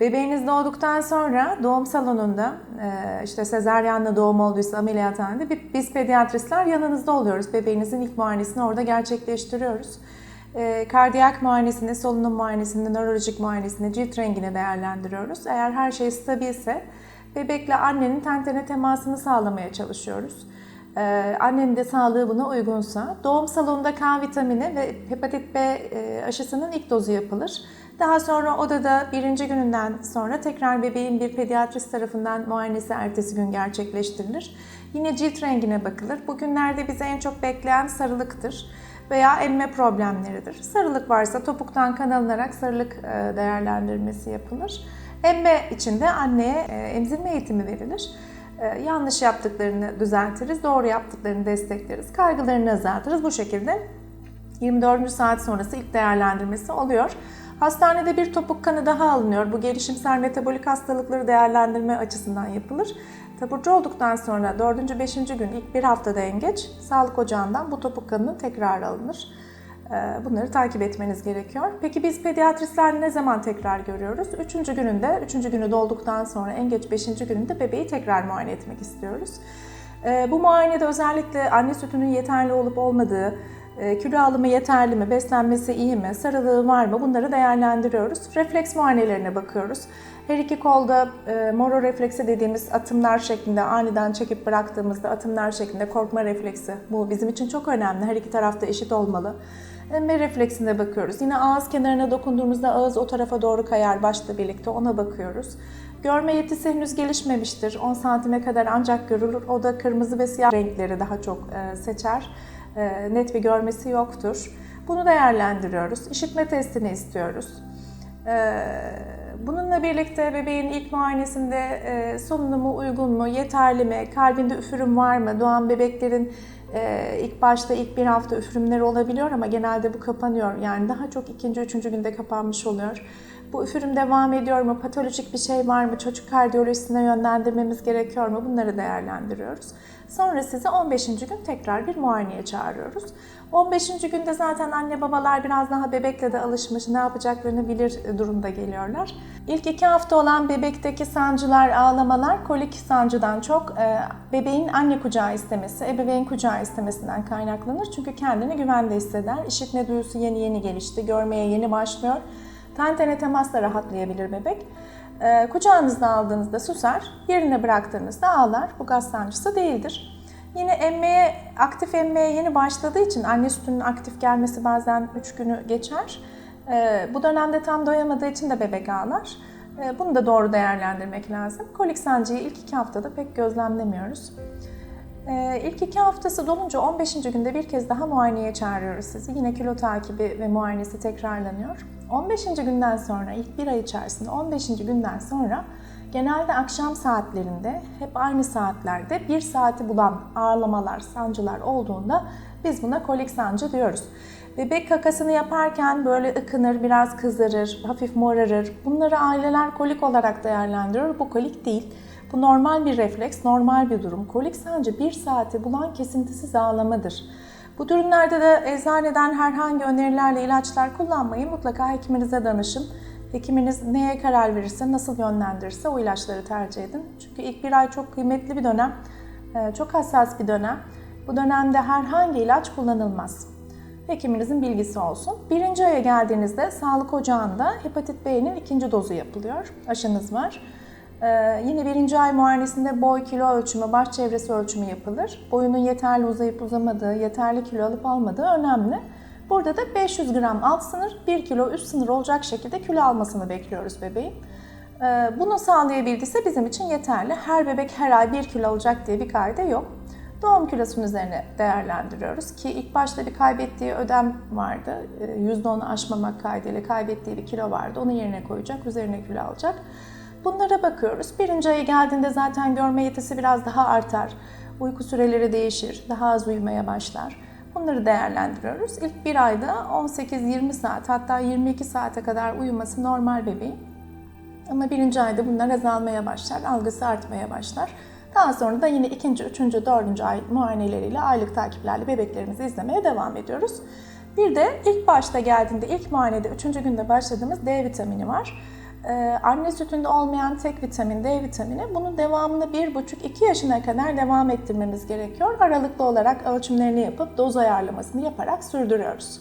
Bebeğiniz doğduktan sonra doğum salonunda e, işte sezaryenle doğum olduysa ameliyathanede bi- biz pediatristler yanınızda oluyoruz. Bebeğinizin ilk muayenesini orada gerçekleştiriyoruz. E, Kardiyak muayenesini, solunum muayenesini, nörolojik muayenesini, cilt rengini değerlendiriyoruz. Eğer her şey stabilse bebekle annenin ten temasını sağlamaya çalışıyoruz. Ee, annenin de sağlığı buna uygunsa doğum salonunda K vitamini ve hepatit B e, aşısının ilk dozu yapılır. Daha sonra odada birinci gününden sonra tekrar bebeğin bir pediatrist tarafından muayenesi ertesi gün gerçekleştirilir. Yine cilt rengine bakılır. Bugünlerde bize en çok bekleyen sarılıktır veya emme problemleridir. Sarılık varsa topuktan kan alınarak sarılık e, değerlendirmesi yapılır. Emme için de anneye e, emzirme eğitimi verilir. Ee, yanlış yaptıklarını düzeltiriz, doğru yaptıklarını destekleriz, kaygılarını azaltırız. Bu şekilde 24. saat sonrası ilk değerlendirmesi oluyor. Hastanede bir topuk kanı daha alınıyor. Bu gelişimsel metabolik hastalıkları değerlendirme açısından yapılır. Taburcu olduktan sonra 4. 5. gün ilk bir haftada en geç sağlık ocağından bu topuk kanının tekrar alınır. Ee, Bunları takip etmeniz gerekiyor. Peki biz pediatristler ne zaman tekrar görüyoruz? Üçüncü gününde, üçüncü günü dolduktan sonra en geç beşinci gününde bebeği tekrar muayene etmek istiyoruz. Ee, Bu muayenede özellikle anne sütünün yeterli olup olmadığı, kilo alımı yeterli mi, beslenmesi iyi mi, sarılığı var mı bunları değerlendiriyoruz. Refleks muayenelerine bakıyoruz. Her iki kolda e, moro refleksi dediğimiz atımlar şeklinde aniden çekip bıraktığımızda atımlar şeklinde korkma refleksi. Bu bizim için çok önemli. Her iki tarafta eşit olmalı. Emme refleksine bakıyoruz. Yine ağız kenarına dokunduğumuzda ağız o tarafa doğru kayar başla birlikte ona bakıyoruz. Görme yetisi henüz gelişmemiştir. 10 santime kadar ancak görülür. O da kırmızı ve siyah renkleri daha çok e, seçer. E, Net bir görmesi yoktur. Bunu değerlendiriyoruz. İşitme testini istiyoruz. E, Bununla birlikte bebeğin ilk muayenesinde e, solunumu uygun mu, yeterli mi, kalbinde üfürüm var mı? Doğan bebeklerin ilk başta ilk bir hafta üfürümleri olabiliyor ama genelde bu kapanıyor. Yani daha çok ikinci, üçüncü günde kapanmış oluyor. Bu üfürüm devam ediyor mu? Patolojik bir şey var mı? Çocuk kardiyolojisine yönlendirmemiz gerekiyor mu? Bunları değerlendiriyoruz. Sonra sizi 15. gün tekrar bir muayeneye çağırıyoruz. 15. günde zaten anne babalar biraz daha bebekle de alışmış, ne yapacaklarını bilir durumda geliyorlar. İlk iki hafta olan bebekteki sancılar, ağlamalar kolik sancıdan çok e, bebeğin anne kucağı istemesi, ebeveyn kucağı istemesinden kaynaklanır. Çünkü kendini güvende hisseder. İşitme duyusu yeni yeni gelişti, görmeye yeni başlıyor. Ten tene temasla rahatlayabilir bebek. E, kucağınızda aldığınızda susar, yerine bıraktığınızda ağlar. Bu gaz sancısı değildir. Yine emmeye, aktif emmeye yeni başladığı için anne sütünün aktif gelmesi bazen 3 günü geçer. Ee, bu dönemde tam doyamadığı için de bebek ağlar. Ee, bunu da doğru değerlendirmek lazım. Kolik sancıyı ilk iki haftada pek gözlemlemiyoruz. Ee, ilk iki haftası dolunca 15. günde bir kez daha muayeneye çağırıyoruz sizi. Yine kilo takibi ve muayenesi tekrarlanıyor. 15. günden sonra, ilk bir ay içerisinde 15. günden sonra genelde akşam saatlerinde hep aynı saatlerde bir saati bulan ağrılamalar, sancılar olduğunda biz buna kolik sancı diyoruz. Bebek kakasını yaparken böyle ıkınır, biraz kızarır, hafif morarır. Bunları aileler kolik olarak değerlendiriyor. Bu kolik değil. Bu normal bir refleks, normal bir durum. Kolik sancı bir saati bulan kesintisiz ağlamadır. Bu durumlarda da eczaneden herhangi önerilerle ilaçlar kullanmayın. Mutlaka hekiminize danışın. Hekiminiz neye karar verirse, nasıl yönlendirirse o ilaçları tercih edin. Çünkü ilk bir ay çok kıymetli bir dönem, e, çok hassas bir dönem. Bu dönemde herhangi ilaç kullanılmaz. Hekiminizin bilgisi olsun. Birinci aya geldiğinizde sağlık ocağında hepatit B'nin ikinci dozu yapılıyor. Aşınız var. Ee, yine birinci ay muayenesinde boy, kilo ölçümü, baş çevresi ölçümü yapılır. Boyunun yeterli uzayıp uzamadığı, yeterli kilo alıp almadığı önemli. Burada da 500 gram alt sınır, 1 kilo üst sınır olacak şekilde kilo almasını bekliyoruz bebeğin. Ee, bunu sağlayabildiyse bizim için yeterli. Her bebek her ay 1 kilo alacak diye bir kaide yok. Doğum kilosunun üzerine değerlendiriyoruz ki ilk başta bir kaybettiği ödem vardı. %10'u aşmamak kaydıyla kaybettiği bir kilo vardı. Onu yerine koyacak, üzerine kilo alacak. Bunlara bakıyoruz. Birinci ayı geldiğinde zaten görme yetisi biraz daha artar. Uyku süreleri değişir, daha az uyumaya başlar. Bunları değerlendiriyoruz. İlk bir ayda 18-20 saat hatta 22 saate kadar uyuması normal bebeğin. Ama birinci ayda bunlar azalmaya başlar, algısı artmaya başlar. Daha sonra da yine ikinci, üçüncü, dördüncü ay muayeneleriyle, aylık takiplerle bebeklerimizi izlemeye devam ediyoruz. Bir de ilk başta geldiğinde, ilk muayenede, üçüncü günde başladığımız D vitamini var. Ee, anne sütünde olmayan tek vitamin D vitamini bunun devamını 1,5-2 yaşına kadar devam ettirmemiz gerekiyor. Aralıklı olarak ölçümlerini yapıp doz ayarlamasını yaparak sürdürüyoruz.